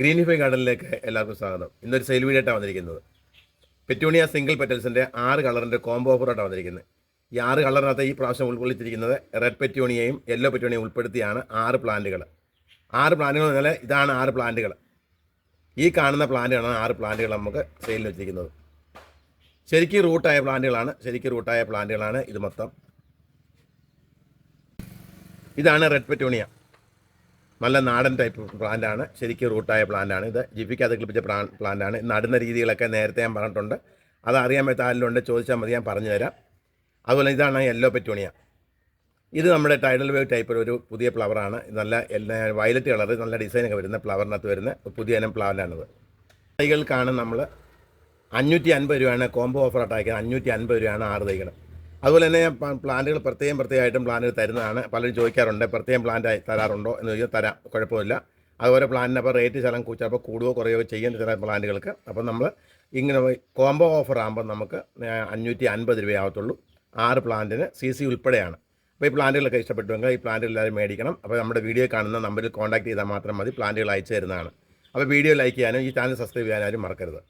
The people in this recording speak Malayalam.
ഗ്രീനിഫൈ ഗാർഡനിലേക്ക് എല്ലാവർക്കും സ്വാഗതം. ഇന്നൊരു സെയിൽ വീഡിയോ വന്നിരിക്കുന്നത്. പെറ്റൂണിയ സിംഗിൾ പെറ്റൽസിന്റെ ആറ് കളറിന്റെ കോംബോ ഓഫറായിട്ടാണ് വന്നിരിക്കുന്നത്. ഈ ആറ് കളറിനകത്ത് ഈ പ്രാവശ്യം ഉൾക്കൊള്ളിച്ചിരിക്കുന്നത് റെഡ് പെറ്റൂണിയയും യെല്ലോ പെറ്റൂണിയയും ഉൾപ്പെടുത്തിയാണ് ആറ് പ്ലാന്റുകൾ ആറ് പ്ലാന്റുകൾ എന്നാൽ ഇതാണ് ആറ് പ്ലാന്റുകൾ ഈ കാണുന്ന പ്ലാന്റുകളാണ് ആറ് പ്ലാന്റുകൾ നമുക്ക് സെയിലിൽ വെച്ചിരിക്കുന്നത്. ശരിക്കും റൂട്ടായ പ്ലാന്റുകളാണ്. ശരിക്കും റൂട്ടായ പ്ലാന്റുകളാണ് ഇത് മൊത്തം. ഇതാണ് റെഡ് പെറ്റൂണിയ നല്ല നാടൻ ടൈപ്പ് പ്ലാന്റാണ് ശരിക്കും റൂട്ടായ പ്ലാന്റാണ് ഇത് ജിഫിക്കകത്ത് ക്ലിപ്പിച്ച പ്ലാൻ പ്ലാന്റാണ് നടുന്ന രീതികളൊക്കെ നേരത്തെ ഞാൻ പറഞ്ഞിട്ടുണ്ട്. അത് അറിയാൻ പറ്റാ ആരിലുണ്ട് ചോദിച്ചാൽ മതി ഞാൻ പറഞ്ഞു തരാം. അതുപോലെ ഇതാണ് യെല്ലോ പെറ്റൂണിയ ഇത് നമ്മുടെ ടൈഡൽ വേവ് ടൈപ്പ് ഒരു പുതിയ ഫ്ലവറാണ് നല്ല വയലറ്റ് കളർ നല്ല ഡിസൈനൊക്കെ വരുന്ന ഫ്ലവറിനകത്ത് വരുന്ന പുതിയ ഇനം പ്ലാന്റാണിത് തൈകൾക്കാണ് നമ്മൾ അഞ്ഞൂറ്റി അൻപത് രൂപയാണ് കോംബോ ഓഫർ അയക്കുന്നത് അഞ്ഞൂറ്റി അൻപത് രൂപയാണ് ആറ് തൈകൾ അതുപോലെ തന്നെ പ്ലാന്റുകൾ പ്രത്യേകം പ്രത്യേകമായിട്ടും പ്ലാന്റുകൾ തരുന്നതാണ്. പലരും ചോദിക്കാറുണ്ട് പ്രത്യേകം പ്ലാന്റ് തരാറുണ്ടോ എന്ന് ചോദിച്ചാൽ തരാം കുഴപ്പമില്ല. അതുപോലെ പ്ലാന്റിന് അപ്പോൾ റേറ്റ് ചിലപ്പോൾ ചിലപ്പോൾ കൂടുകയോ കുറയോ ചെയ്യേണ്ട ചില പ്ലാന്റുകൾക്ക്. അപ്പോൾ നമ്മൾ ഇങ്ങനെ കോംബോ ഓഫർ ആകുമ്പോൾ നമുക്ക് അഞ്ഞൂറ്റി അൻപത് രൂപയാവത്തുള്ളൂ. ആറ് പ്ലാന്റിന് സി സി ഉൾപ്പെടെയാണ്. അപ്പോൾ ഈ പ്ലാന്റുകളൊക്കെ ഇഷ്ടപ്പെട്ടുവെങ്കിൽ ഈ പ്ലാന്റുകൾ എല്ലാവരും മേടിക്കണം. അപ്പോൾ നമ്മുടെ വീഡിയോ കാണുന്ന നമ്പറിൽ കോൺടാക്ട് ചെയ്താൽ മാത്രം മതി പ്ലാന്റുകൾ അയച്ചു തരുന്നതാണ്. അപ്പോൾ വീഡിയോ ലൈക്ക് ചെയ്യാനും ഈ ചാനൽ സബ്സ്ക്രൈബ് ചെയ്യാനും മറക്കരുത്.